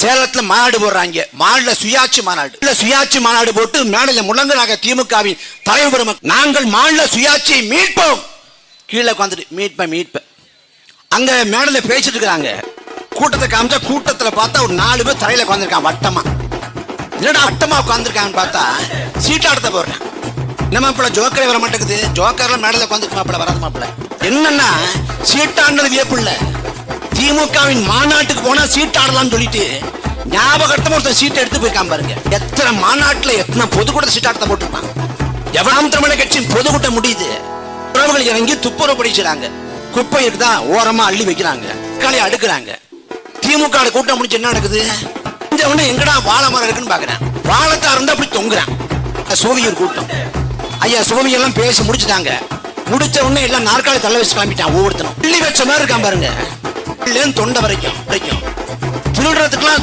சேலத்துல மாநாடு போடுறாங்க. மாநில சுயாட்சி மாநாடு. இல்ல சுயாட்சி மாநாடு போட்டு மேடையில முழங்கலாக திமுகவின் தலைவர் நாங்கள் மாநில சுயாட்சியை மீட்போம். கீழே உட்காந்துட்டு மீட்பேன் மீட்பேன் அங்க மேடையில பேசிட்டு இருக்காங்க கூட்டத்தை காமிச்சா கூட்டத்துல பார்த்தா ஒரு நாலு பேர் தரையில உட்காந்துருக்கான் வட்டமா. என்னடா வட்டமா உட்காந்துருக்காங்கன்னு பார்த்தா சீட்டாடத்த போடுறேன் என்ன இப்ப ஜோக்கரே வர மாட்டேங்குது. ஜோக்கர்ல மேடையில உட்காந்துருக்கு மாப்பிள்ள வராது மாப்பிள்ள. என்னன்னா சீட்டாண்டது வியப்பு இல்ல திமுகவின் மாநாட்டுக்கு போனா சீட் சீட்டாடலாம்னு சொல்லிட்டு ஞாபகத்தமா ஒருத்தர் சீட் எடுத்து போயிருக்கான் பாருங்க. எத்தனை மாநாட்டுல எத்தனை பொதுக்கூட்ட சீட்டாட்டத்தை போட்டிருப்பான் எவனாம் தமிழக கட்சியின் பொதுக்கூட்டம் முடியுது? உறவுகள் இறங்கி துப்புரவு படிச்சுறாங்க குப்பை தான் ஓரமா அள்ளி வைக்கிறாங்க. களை அடுக்குறாங்க. திமுக கூட்டம் முடிச்சு என்ன நடக்குது? இந்த உடனே எங்கடா வாழை மரம் இருக்குன்னு பாக்குறேன். வாழத்தா இருந்தா அப்படி தொங்குறான். சோவியர் கூட்டம். ஐயா சோவியர் எல்லாம் பேசி முடிச்சுட்டாங்க. முடிச்ச உடனே எல்லாம் நாற்காலி தள்ள வச்சு கிளம்பிட்டான் ஒவ்வொருத்தனும். கிள்ளி வச்ச மாதிரி இருக்கான் பாருங்க. தொண்டை வரைக்கும் வரைக்கும்.